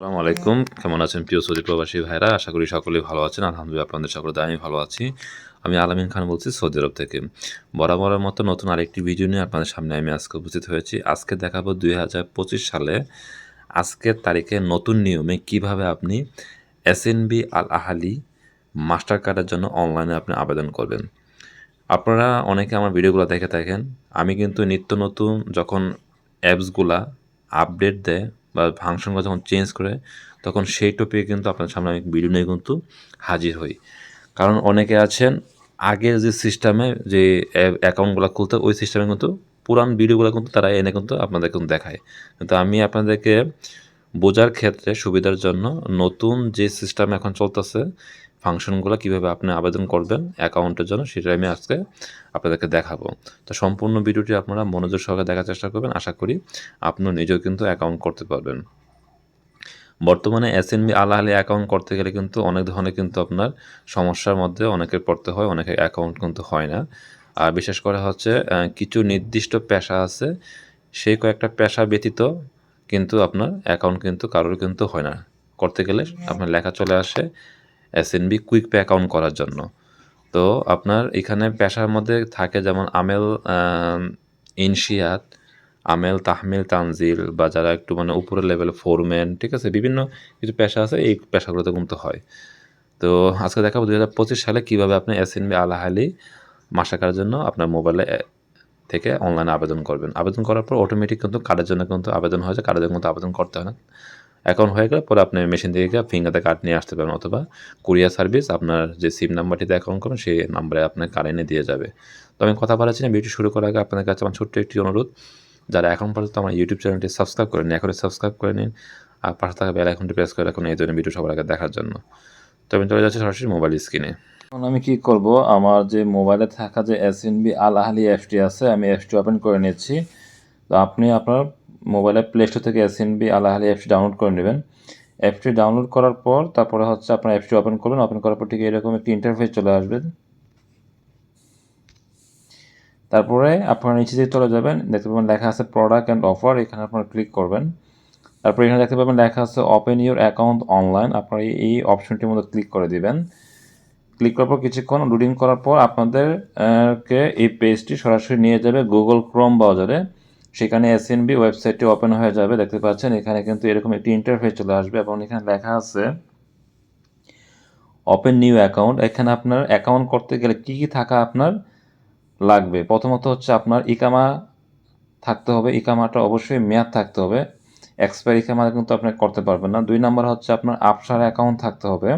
আসসালামু আলাইকুম। কেমন আছেন প্রিয় সৌদি প্রবাসী ভাইরা? আশা করি সকলেই ভালো আছেন। আলহামদুলিল্লাহ, আপনাদের সকলে আমি ভালো আছি। আমি আলামিন খান বলছি সৌদি আরব থেকে। বরাবরের মতো নতুন আরেকটি ভিডিও নিয়ে আপনাদের সামনে আমি আজকে উপস্থিত হয়েছি। আজকে দেখাবো দুই হাজার পঁচিশ সালে আজকের তারিখে নতুন নিয়মে কীভাবে আপনি এসএনবি আল আহালি মাস্টার কার্ডের জন্য অনলাইনে আপনি আবেদন করবেন। আপনারা অনেকে আমার ভিডিওগুলো দেখে থাকেন। আমি কিন্তু নিত্য নতুন যখন অ্যাপসগুলা আপডেট দেয় বা ফাংশনগুলো যখন চেঞ্জ করে, তখন সেই টপিকে কিন্তু আপনার সামনে আমি ভিডিও নিয়ে কিন্তু হাজির হই। কারণ অনেকে আছেন, আগের যে সিস্টেমে যে অ্যাকাউন্টগুলো খুলতে, ওই সিস্টেমে কিন্তু পুরান ভিডিওগুলো কিন্তু তারা এনে কিন্তু আপনাদের কিন্তু দেখায়। কিন্তু আমি আপনাদেরকে বোঝার ক্ষেত্রে সুবিধার জন্য নতুন যে সিস্টেম এখন চলতেছে ফাংশনগুলো কীভাবে আপনি আবেদন করবেন, অ্যাকাউন্টের জন্য সেটা আমি আজকে আপনাদেরকে দেখাবো। তো সম্পূর্ণ ভিডিওটি আপনারা মনোযোগ সহকারে দেখার চেষ্টা করবেন। আশা করি আপনিও নিজেও কিন্তু অ্যাকাউন্ট করতে পারবেন। বর্তমানে S N B AlAhli account করতে গেলে কিন্তু অনেক ধরনের কিন্তু আপনার সমস্যার মধ্যে অনেকের পড়তে হয়, অনেকের অ্যাকাউন্ট কিন্তু হয় না। আর বিশেষ করে হচ্ছে কিছু নির্দিষ্ট পেশা আছে, সেই কয়েকটা পেশা ব্যতীত কিন্তু আপনার অ্যাকাউন্ট কিন্তু কারোর কিন্তু হয় না। করতে গেলে আপনার লেখা চলে আসে S N B quick pay account করার জন্য। তো আপনার এখানে পেশার মধ্যে থাকে যেমন আমেল ইনশিয়াত, আমেল, তাহমিল, তানজিল বা যারা একটু মানে উপরের লেভেল ফোরম্যান ঠিক আছে? বিভিন্ন কিছু পেশা আছে, এই পেশাগুলোতে কিন্তু হয়। তো আজকে দেখাবো দু হাজার পঁচিশ সালে কীভাবে আপনি এস এন বি আলাহালি মাসাকার জন্য আপনার মোবাইলে থেকে অনলাইনে আবেদন করবেন। আবেদন করার পর অটোমেটিক কিন্তু কার্ডের জন্য কিন্তু আবেদন হয়েছে কার্ডের জন্য কিন্তু আবেদন করতে হয় না। অ্যাকাউন্ট হয়ে গেলে পরে আপনি মেশিন থেকে গিয়ে ফিঙ্গারতে কার্ড নিয়ে আসতে পারেন অথবা কুরিয়ার সার্ভিস আপনার যে সিম নাম্বারটিতে অ্যাকাউন্ট করবেন সেই নাম্বারে আপনার কার্ড এনে দিয়ে যাবে। তো আমি কথা বলেছি না, ভিডিও শুরু করার আগে আপনাদের কাছে আমার ছোট্ট একটি অনুরোধ। যারা এখন পর্যন্ত আমার ইউটিউব চ্যানেলটি সাবস্ক্রাইব করে নিন এখনই সাবস্ক্রাইব করে নিন। আর পাশে থাকা বেল আইকনটি প্রেস করে রাখুন, এই ধরনের ভিডিও সবার আগে দেখার জন্য। তো আমি চলে যাচ্ছি সরাসরি মোবাইল স্ক্রিনে এখন আমি কি করব? আমার যে মোবাইলে থাকা যে S N B Al Ahli অ্যাপসটি আছে, আমি অ্যাপটি ওপেন করে নিচ্ছি। তো আপনি আপনার মোবাইলে প্লে স্টোর থেকে S N B Al Ahli অ্যাপসটি ডাউনলোড করে নেবেন। অ্যাপসটি ডাউনলোড করার পর তারপরে হচ্ছে আপনার অ্যাপসটি ওপেন করবেন ওপেন করার পর ঠিক এরকম একটি ইন্টারফেস চলে আসবেন তারপরে আপনারা নিচে দিয়ে চলে যাবেন। দেখতে পাবেন লেখা আছে প্রোডাক্ট অ্যান্ড অফার এখানে আপনারা ক্লিক করবেন। তারপর এখানে দেখতে পাবেন লেখা আছে ওপেন ইউর অ্যাকাউন্ট অনলাইন আপনারা এই অপশনটির মধ্যে ক্লিক করে দিবেন। ক্লিক করার পর কিছুক্ষণ লোডিং করার পর আপনাদেরকে এই পেজটি সরাসরি নিয়ে যাবে গুগল ক্রোম ব্রাউজারে সেখানে এসএনবি ওয়েবসাইটটি ওপেন হয়ে যাবে, দেখতে পাচ্ছেন। এখানে কিন্তু এরকম একটি ইন্টারফেস চলে আসবে এবং এখানে লেখা আছে ওপেন নিউ অ্যাকাউন্ট এখানে আপনার অ্যাকাউন্ট করতে গেলে কি কি থাকা আপনার লাগবে? প্রথমত হচ্ছে আপনার ইকামা থাকতে হবে। ইকামাটা অবশ্যই মেয়াদ থাকতে হবে। এক্সপায়ার ইকামা কিন্তু আপনি করতে পারবেন না। দুই নাম্বার হচ্ছে আপনার আপসার অ্যাকাউন্ট থাকতে হবে।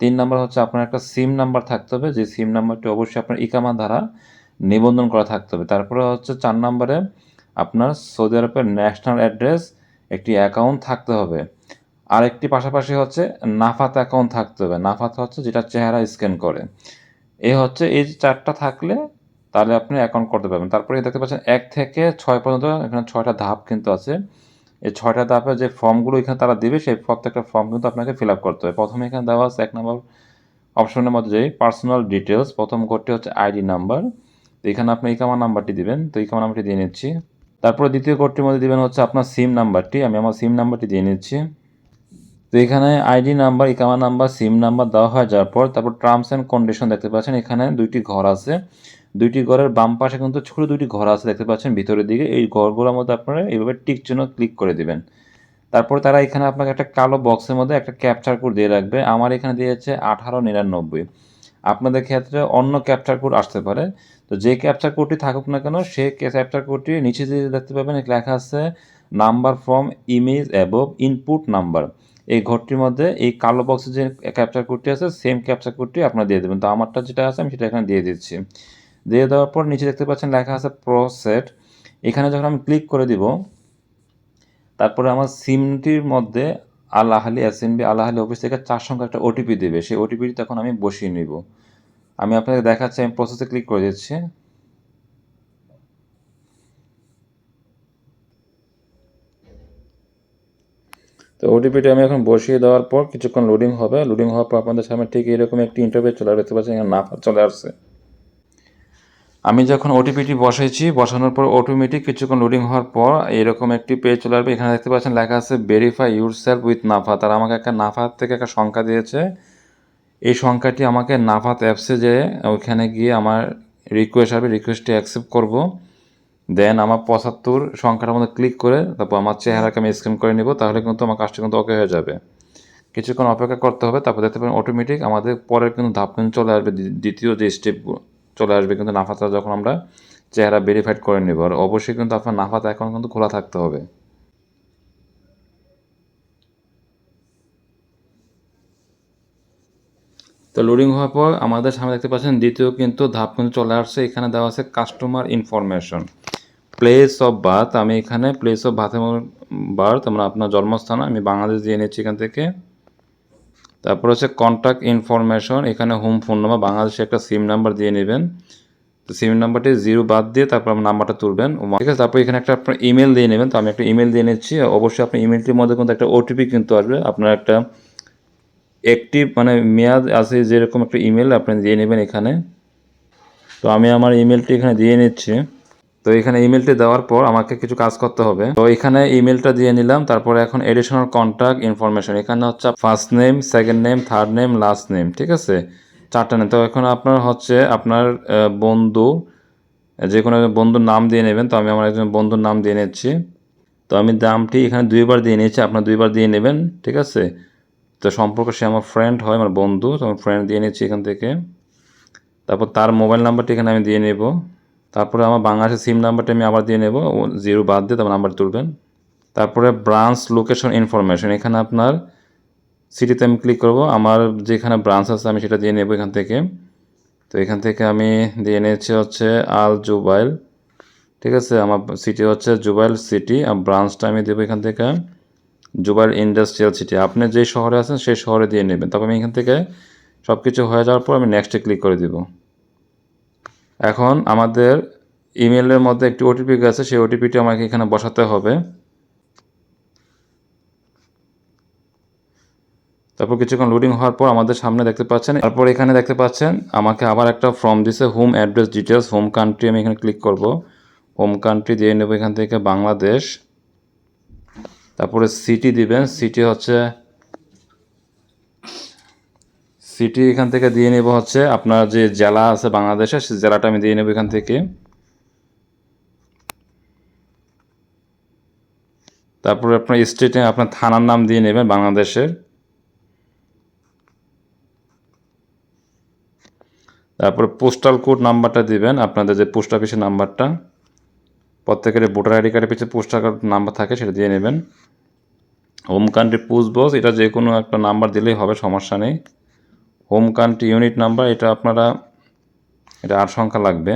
তিন নাম্বার হচ্ছে আপনার একটা সিম নাম্বার থাকতে হবে। যে সিম নাম্বারটি অবশ্যই আপনার ইকামা দ্বারা নিবন্ধন করা থাকতে হবে। তারপরে হচ্ছে চার নাম্বারে আপনার সৌদি আরবের ন্যাশনাল অ্যাড্রেস একটি অ্যাকাউন্ট থাকতে হবে। আর একটি পাশাপাশি হচ্ছে নাফাত অ্যাকাউন্ট থাকতে হবে। নাফাত হচ্ছে যেটা চেহারা স্ক্যান করে। এই হচ্ছে এই চারটা থাকলে তাহলে আপনি অ্যাকাউন্ট করতে পারবেন। তারপরে দেখতে পাচ্ছেন এক থেকে ছয় পর্যন্ত এখানে ছয়টা ধাপ কিন্তু আছে। এই ছয়টা ধাপে যে ফর্মগুলো এখানে তারা দেবে, সেই প্রত্যেকটা ফর্ম কিন্তু আপনাকে ফিল আপ করতে হবে। প্রথমে এখানে দেওয়া আছে এক নম্বর অপশনের মধ্যে যে পার্সোনাল ডিটেলস প্রথম কোডটি হচ্ছে আইডি নাম্বার তো এখানে আপনি ইকামা নাম্বারটি দিবেন। তো ইকামা নাম্বারটি দিয়ে নিচ্ছি। তারপরে দ্বিতীয় কোডটির মধ্যে দেবেন হচ্ছে আপনার সিম নাম্বারটি, আমি আমার সিম নাম্বারটি দিয়ে নিচ্ছি। তো এখানে আইডি নাম্বার, ইকামা নাম্বার সিম নাম্বার দেওয়া হয় যাওয়ার পর তারপর টার্মস অ্যান্ড কন্ডিশন দেখতে পাচ্ছেন, এখানে দুইটি ঘর আছে। দুইটি ঘরের বাম পাশে কিন্তু ছোটো দুইটি ঘর আছে দেখতে পাচ্ছেন, ভিতরের দিকে এই ঘরগুলোর মধ্যে আপনারা এইভাবে টিক চিহ্ন ক্লিক করে দিবেন। তারপর তারা এখানে আপনাকে একটা কালো বক্সের মধ্যে একটা ক্যাপচার কোড দিয়ে রাখবে, আমার এখানে দিয়েছে আঠারো নিরানব্বই। আপনাদের ক্ষেত্রে অন্য ক্যাপচার কোড আসতে পারে। তো যে ক্যাপচার কোডটি থাকুক না কেন, সে ক্যাপচার কোডটি নিচে দিয়ে দেখতে পাবেন লেখা আছে number from image above input number এই ঘরটির মধ্যে এই কালো বক্সের যে ক্যাপচার কোডটি আছে সেম ক্যাপচার কোডটি আপনারা দিয়ে দেবেন। তো আমারটা যেটা আছে, আমি সেটা এখানে দিয়ে দিচ্ছি। দিয়ে দেওয়ার পর নিচে দেখতে পাচ্ছেন, লেখা আছে প্রসেট এখানে যখন আমি ক্লিক করে দিব, তারপরে আমার সিমটির মধ্যে আল্লাহালি এসএনবি আল্লাহালি অফিস থেকে চার সংখ্যা একটা ওটিপি দেবে। সেই ওটিপিটি তখন আমি বসিয়ে নিব। আমি আপনাকে দেখাচ্ছি, আমি প্রসেসে ক্লিক করে দিচ্ছি। তো ওটিপিটি আমি এখন বসিয়ে দেওয়ার পর কিছুক্ষণ লোডিং হবে। লোডিং হওয়ার পর আপনাদের সামনে ঠিক এরকম একটি ইন্টারভিউ চলে আসতে পারছে এখানে নাফা চলে আসছে। আমি যখন ওটিপিটি বসাইছি, বসানোর পর অটোমেটিক কিছুক্ষণ লোডিং হওয়ার পর এরকম একটি পেজ চলে আসবে। এখানে দেখতে পাচ্ছেন লেখা আছে ভেরিফাই ইউর সেলফ উইথ নাফা তারা আমাকে একটা নাফাত থেকে একটা সংখ্যা দিয়েছে। এই সংখ্যাটি আমাকে নাফাত অ্যাপসে যে ওইখানে গিয়ে আমার রিকোয়েস্ট আসবে রিকোয়েস্টটি অ্যাকসেপ্ট করব। দেন আমার পঁচাত্তর সংখ্যাটার মধ্যে ক্লিক করে তারপর আমার চেহারাকে আমি স্ক্যান করে নিব, তাহলে কিন্তু আমার কাজটা কিন্তু ওকে হয়ে যাবে। কিছুক্ষণ অপেক্ষা করতে হবে, তারপর দেখতে পাবেন অটোমেটিক আমাদের পরের কিন্তু ধাপ কিন্তু চলে আসবে দ্বিতীয় যে স্টেপ চলে আসবে কিন্তু নাফাতা যখন আমরা চেহারা ভেরিফাইড করে নেব, আর অবশ্যই কিন্তু আপনার নাফাতা এখন কিন্তু খোলা থাকতে হবে। তো লোডিং হওয়ার পর আমাদের সামনে দেখতে পাচ্ছেন, দ্বিতীয় কিন্তু ধাপ কিন্তু চলে আসছে। এখানে দেওয়া আছে customer information place of birth আমি এখানে প্লেস অফ বার্থ বার্থ আমরা আপনার জন্মস্থান, আমি বাংলাদেশ দিয়ে নিচ্ছি এখান থেকে। তারপর হচ্ছে কন্ট্যাক্ট ইনফরমেশন এখানে হোম ফোন নাম্বার বাংলাদেশে একটা সিম নাম্বার দিয়ে নেবেন। তো সিম নাম্বারটি জিরো বাদ দিয়ে তারপর আপনার নাম্বারটা তুলবেন। ঠিক আছে, তারপর এখানে একটা আপনার ইমেল দিয়ে নেবেন। তো আমি একটা ইমেল দিয়ে নিচ্ছি। অবশ্যই আপনার ইমেলটির মধ্যে কিন্তু একটা ওটিপি কিন্তু আসবে। আপনার একটা অ্যাক্টিভ মানে মেয়াদ আছে যেরকম একটা ইমেল আপনি দিয়ে নেবেন এখানে। তো আমি আমার ইমেলটি এখানে দিয়ে নিচ্ছি। তো এখানে ইমেলটি দেওয়ার পর আমাকে কিছু কাজ করতে হবে। তো এখানে ইমেলটা দিয়ে নিলাম, তারপরে এখন এডিশনাল কন্ট্যাক্ট ইনফরমেশন এখানে হচ্ছে first name second name third name last name ঠিক আছে? চারটা নেম তো এখন আপনার হচ্ছে আপনার বন্ধু, যে কোনো বন্ধুর নাম দিয়ে নেবেন। তো আমি আমার একজন বন্ধুর নাম দিয়ে নিচ্ছি। তো আমি দামটি এখানে দুইবার দিয়ে নিয়েছি, আপনার দুইবার দিয়ে নেবেন, ঠিক আছে? তো সম্পর্ক সে আমার ফ্রেন্ড হয়, আমার বন্ধু, তো আমার ফ্রেন্ড দিয়ে নিচ্ছি এখান থেকে। তারপর তার মোবাইল নাম্বারটি এখানে আমি দিয়ে নেব। তারপরে আমার বাংলাদেশের সিম নাম্বারটা আমি আবার দিয়ে নেব। জিরো বাদ দিয়ে তারপর নাম্বার তুলবেন। তারপরে ব্রাঞ্চ লোকেশন ইনফরমেশন এখানে আপনার সিটিতে আমি ক্লিক করব। আমার যেখানে ব্রাঞ্চ আছে আমি সেটা দিয়ে নেব এখান থেকে। তো এখান থেকে আমি দিয়ে নিয়েছি হচ্ছে আল জুবাইল ঠিক আছে, আমার সিটি হচ্ছে জুবাইল সিটি আর ব্রাঞ্চটা আমি দেবো এখান থেকে জুবাইল ইন্ডাস্ট্রিয়াল সিটি আপনি যে শহরে আছেন সেই শহরে দিয়ে নেবেন। তারপর আমি এখান থেকে সব কিছু হয়ে যাওয়ার পর আমি নেক্সটে ক্লিক করে দিব। এখন আমাদের ইমেলের মধ্যে একটি ওটিপি গেছে, সেই ওটিপিটি আমাকে এখানে বসাতে হবে। তারপর কিছুক্ষণ লোডিং হওয়ার পর আমাদের সামনে দেখতে পাচ্ছেন, তারপর এখানে দেখতে পাচ্ছেন আমাকে আবার একটা ফর্ম দিছে home address details home country আমি এখানে ক্লিক করব। হোম কান্ট্রি দিয়ে নেব এখান থেকে বাংলাদেশ। তারপরে সিটি দিবেন সিটি হচ্ছে সিটি এখান থেকে দিয়ে নেব হচ্ছে আপনার যে জেলা আছে বাংলাদেশে সেই জেলাটা আমি দিয়ে নেব এখান থেকে। তারপরে আপনার স্টেটে আপনার থানার নাম দিয়ে নেবেন বাংলাদেশের। তারপরে পোস্টাল কোড নাম্বারটা দিবেন, আপনাদের যে পোস্ট অফিসের নাম্বারটা। প্রত্যেকের ভোটার আইডি কার্ডের পিছনে পোস্টাল কার্ড নাম্বার থাকে, সেটা দিয়ে নেবেন। হোম কান্ট্রি পোস্ট বক্স এটা যে কোনো একটা নাম্বার দিলেই হবে, সমস্যা নেই। হোম কান্ট্রি ইউনিট নাম্বার, এটা আপনারা, এটা আট সংখ্যা লাগবে।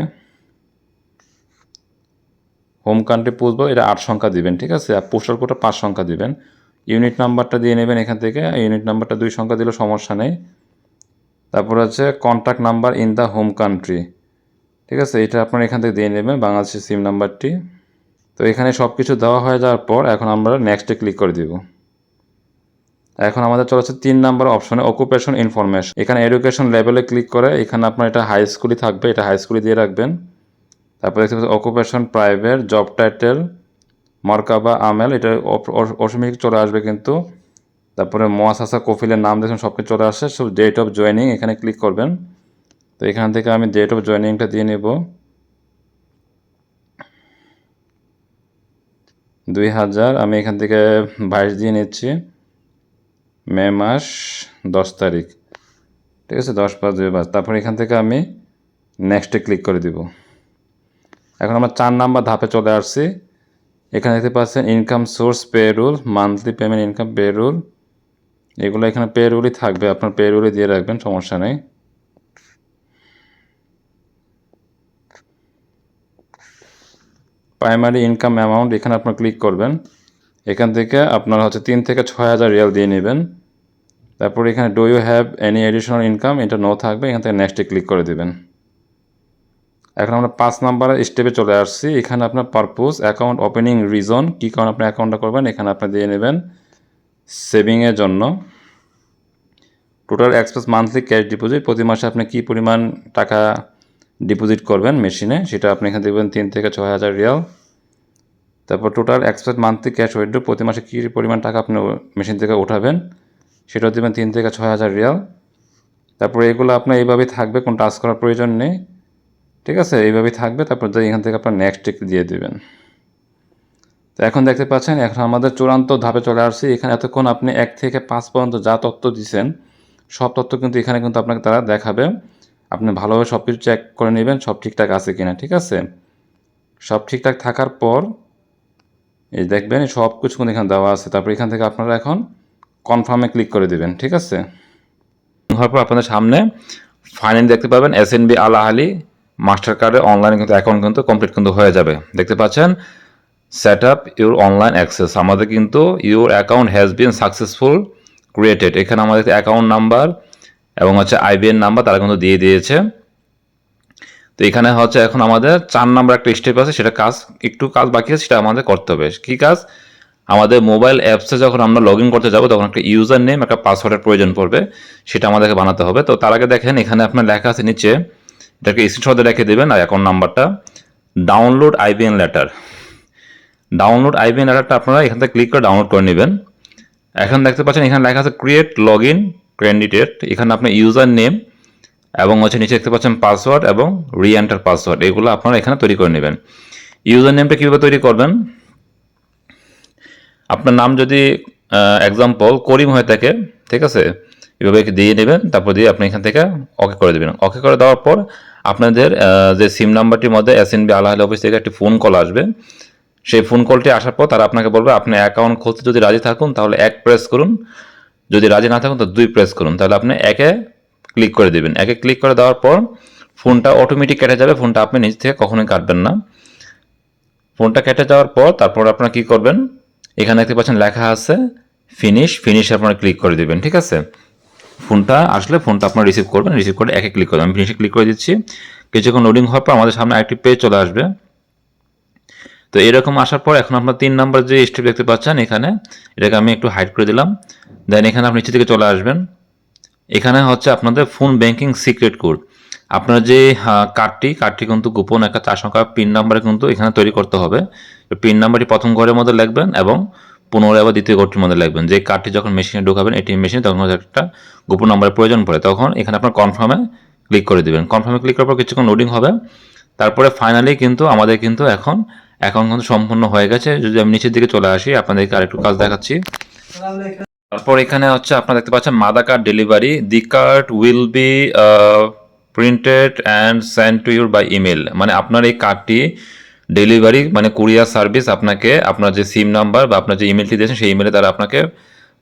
হোম কান্ট্রি বক্স এটা আট সংখ্যা দিবেন, ঠিক আছে? আর পোস্টাল কোডটা পাঁচ সংখ্যা দিবেন। ইউনিট নাম্বারটা দিয়ে নেবেন এখান থেকে, ইউনিট নাম্বারটা দুই সংখ্যা দিলেও সমস্যা নেই। তারপর হচ্ছে contact number in the home country ঠিক আছে? এটা আপনারা এখান থেকে দিয়ে নেবেন, বাংলাদেশের সিম নাম্বারটি। তো এখানে সব কিছু দেওয়া হয়ে যাওয়ার পর এখন আমরা নেক্সটে ক্লিক করে দিব। এখন আমাদের চলে হচ্ছে তিন নাম্বার অপশনে অকুপেশন ইনফরমেশন এখানে এডুকেশন লেভেলে ক্লিক করে এখানে আপনার এটা হাই স্কুলই থাকবে, এটা হাই স্কুলে দিয়ে রাখবেন। তারপর দেখতে পাচ্ছেন অকুপেশন প্রাইভেট জব টাইটেল মরকাবা আমেল এটা অসমিক চলে আসবে কিন্তু। তারপরে মোয়াসাসা কফিলের নাম দেখুন সব কিছু চলে আসে সব ডেট অফ জয়েনিং এখানে ক্লিক করবেন। তো এখান থেকে আমি ডেট অফ জয়েনিংটা দিয়ে নেব। দুই হাজার, আমি এখান থেকে বাইশ দিয়ে নিচ্ছি। মে মাস দশ তারিখ। ঠিক আছে, দশ পাঁচ দুই পাঁচ। তারপর এখান থেকে আমি নেক্সটে ক্লিক করে দিব। এখন আমরা চার নাম্বার ধাপে চলে আসছি। এখানে দেখতে পাচ্ছেন income source payroll monthly payment income payroll এগুলো এখানে পে রুলই থাকবে। আপনার পে রুলই দিয়ে রাখবেন, সমস্যা নেই। প্রাইমারি ইনকাম অ্যামাউন্ট এখানে আপনার ক্লিক করবেন। এখান থেকে আপনার হচ্ছে তিন থেকে ছয় হাজার রিয়াল দিয়ে নেবেন। তারপর এখানে do you have any additional income এটা নো থাকবে, এখান থেকে নেক্সটে ক্লিক করে দেবেন। এখন আমরা পাঁচ নাম্বার স্টেপে চলে আসছি। এখানে আপনার পারপোজ অ্যাকাউন্ট ওপেনিং রিজন কী কারণে আপনি অ্যাকাউন্টটা করবেন, এখানে আপনি দিয়ে নেবেন সেভিংয়ের জন্য। Total express monthly cash deposit প্রতি মাসে আপনি কী পরিমাণ টাকা ডিপোজিট করবেন মেশিনে সেটা আপনি এখানে দেখবেন তিন থেকে ছয় হাজার রিয়াল। তারপর total expect monthly cash withdraw প্রতি মাসে কী পরিমাণ টাকা আপনি মেশিন থেকে উঠাবেন সেটাও দেবেন তিন থেকে ছয় হাজার রিয়াল। তারপরে এগুলো আপনার এইভাবেই থাকবে, কোনো টাচ করার প্রয়োজন নেই। ঠিক আছে? এইভাবেই থাকবে, তারপর এখান থেকে আপনার নেক্সট টিক দিয়ে দেবেন। তো এখন দেখতে পাচ্ছেন, এখন আমাদের চূড়ান্ত ধাপে চলে আসছি। এখানে এতক্ষণ আপনি এক থেকে পাঁচ পর্যন্ত যা তথ্য দিচ্ছেন সব তথ্য কিন্তু এখানে কিন্তু আপনাকে তারা দেখাবে। আপনি ভালোভাবে সব কিছু চেক করে নেবেন, সব ঠিকঠাক আছে কিনা, ঠিক আছে? সব ঠিকঠাক থাকার পর এই দেখবেন সব কিছু কিন্তু এখানে দেওয়া আছে। তারপর এখান থেকে আপনারা এখন কনফার্মে ক্লিক করে দিবেন, ঠিক আছে? হওয়ার পর আপনাদের সামনে ফাইনালি দেখতে পাবেন S N B Al Ahli master কার্ডের অনলাইনে কিন্তু অ্যাকাউন্ট কিন্তু কমপ্লিট কিন্তু হয়ে যাবে। দেখতে পাচ্ছেন? Set up your online access আমাদের কিন্তু your account has been successful created এখানে আমাদের অ্যাকাউন্ট নাম্বার এবং হচ্ছে আইবিএন নাম্বার তারা কিন্তু দিয়ে দিয়েছে। তো এখানে হচ্ছে এখন আমাদের চার নাম্বার একটা স্টেপ আছে, সেটা কাজ, একটু কাজ বাকি আছে, সেটা আমাদের করতে হবে। কী কাজ? আমাদের মোবাইল অ্যাপসে যখন আমরা লগ করতে যাব, তখন একটা ইউজার নেম একটা পাসওয়ার্ডের প্রয়োজন পড়বে, সেটা আমাদেরকে বানাতে হবে। তো তার আগে দেখেন, এখানে আপনার লেখা আছে নিচে, এটাকে স্ক্রিনশটে রেখে দেবেন আর অ্যাকাউন্ট নাম্বারটা download IBN letter download IBN লেটারটা আপনারা এখান থেকে ক্লিক করে ডাউনলোড করে নেবেন। এখন দেখতে পাচ্ছেন, এখানে লেখা আছে ক্রিয়েট লগ ইন ক্যান্ডিডেট এখানে আপনার ইউজার নেম এবং হচ্ছে নিচে দেখতে পাচ্ছেন পাসওয়ার্ড এবং রি এন্টার পাসওয়ার্ড এগুলো আপনারা এখানে তৈরি করে নেবেন। ইউজার নেমটা কীভাবে তৈরি করবেন? আপনার নাম যদি এক্সাম্পল করিম হয়ে থাকে, ঠিক আছে? এভাবে দিয়ে নেবেন, তারপর দিয়ে আপনি এখান থেকে ওকে করে দেবেন। ওকে করে দেওয়ার পর আপনাদের যে সিম নাম্বারটির মধ্যে S N B AlAhli office থেকে একটি ফোন কল আসবে। সেই ফোন কলটি আসার পর তারা আপনাকে বলবে, আপনি অ্যাকাউন্ট খুলতে যদি রাজি থাকুন, তাহলে এক প্রেস করুন। যদি রাজি না থাকুন, তো দুই প্রেস করুন। তাহলে আপনি একে ক্লিক করে দেবেন। একে ক্লিক করে দেওয়ার পর ফোনটা অটোমেটিক কেটে যাবে। ফোনটা আপনি নিজ থেকে কখনোই কাটবেন না। ফোনটা কেটে যাওয়ার পর তারপর আপনারা কি করবেন? এখানে দেখতে পাচ্ছেন লেখা আছে ফিনিশ ফিনিশ আপনারা ক্লিক করে দেবেন, ঠিক আছে? ফোনটা আসলে ফোনটা আপনারা রিসিভ করবেন। রিসিভ করে একে ক্লিক করবেন আমি ফিনিশে ক্লিক করে দিচ্ছি। কিছুক্ষণ লোডিং হওয়ার পর আমাদের সামনে একটি পেজ চলে আসবে। তো এরকম আসার পর এখন আপনার তিন নাম্বার যে স্টেপ দেখতে পাচ্ছেন এখানে, এটাকে আমি একটু হাইড করে দিলাম। দেন এখানে আপনি নিচে থেকে চলে আসবেন। এখানে হচ্ছে আপনাদের ফোন ব্যাংকিং সিক্রেট কোড আপনার যে কার্ডটি কার্ডটি কিন্তু গোপন একটা চার সংখ্যা পিন নাম্বারে কিন্তু এখানে তৈরি করতে হবে। পিন নাম্বারটি প্রথম ঘরের মধ্যে লিখবেন এবং পুনরায় আবার দ্বিতীয় ঘরটির মধ্যে লিখবেন। যে কার্ডটি যখন মেশিনে ঢোকাবেন এটিএম মেশিনে তখন একটা গোপন নাম্বারের প্রয়োজন পড়ে। তখন এখানে আপনার কনফার্মে ক্লিক করে দিবেন। কনফার্মে ক্লিক করার পর কিছুক্ষণ লোডিং হবে। তারপরে ফাইনালি কিন্তু আমাদের কিন্তু এখন অ্যাকাউন্ট কিন্তু সম্পূর্ণ হয়ে গেছে। যদি আমি নিচের দিকে চলে আসি, আপনাদেরকে আরেকটু কাজ দেখাচ্ছি। তারপর এখানে হচ্ছে আপনারা দেখতে পাচ্ছেন mada card delivery, the card will be printed and send to your by email. মানে আপনার এই কার্ডটি ডেলিভারি মানে কুরিয়ার সার্ভিস আপনাকে, আপনার যে সিম নাম্বার বা আপনার যে ইমেলটি দিয়েছেন সেই ইমেলে তারা আপনাকে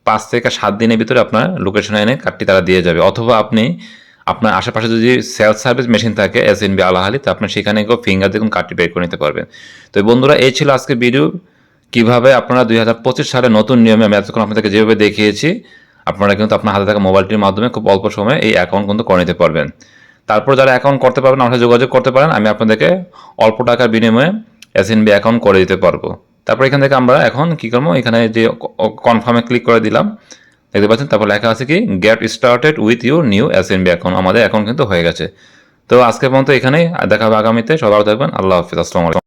পাঁচ থেকে সাত দিনের ভিতরে আপনার লোকেশনে এনে কার্ডটি তারা দিয়ে যাবে। অথবা আপনি আপনার আশেপাশে যদি সেলফ সার্ভিস মেশিন থাকে, এস এন বি আলাহালি, তো আপনি সেখানে ফিঙ্গার দেখুন কার্ডটি বের করে নিতে পারবেন। তো বন্ধুরা, এই ছিল আজকে ভিডিও। কীভাবে আপনারা দুই হাজার পঁচিশ সালে নতুন নিয়মে আমি এতক্ষণ আপনাদেরকে যেভাবে দেখিয়েছি, আপনারা কিন্তু আপনার হাতে থাকা মোবাইলটির মাধ্যমে খুব অল্প সময়ে এই অ্যাকাউন্ট কিন্তু করে নিতে পারবেন। তারপর যারা অ্যাকাউন্ট করতে পারবেন, আমার যোগাযোগ করতে পারেন, আমি আপনাদেরকে অল্প টাকার বিনিময়ে এস এন বি অ্যাকাউন্ট করে দিতে পারব। তারপর এখান থেকে আমরা এখন কি করব, এখানে যে কনফার্মে ক্লিক করে দিলাম, দেখতে পাচ্ছেন, তারপর লেখা আছে কি get started with your new S N B account আমাদের অ্যাকাউন্ট কিন্তু হয়ে গেছে। তো আজকের পর্যন্ত এখানেই দেখা হবে আগামীতে ভালো থাকবেন, আল্লাহ হাফিজ, আসসালামু আলাইকুম।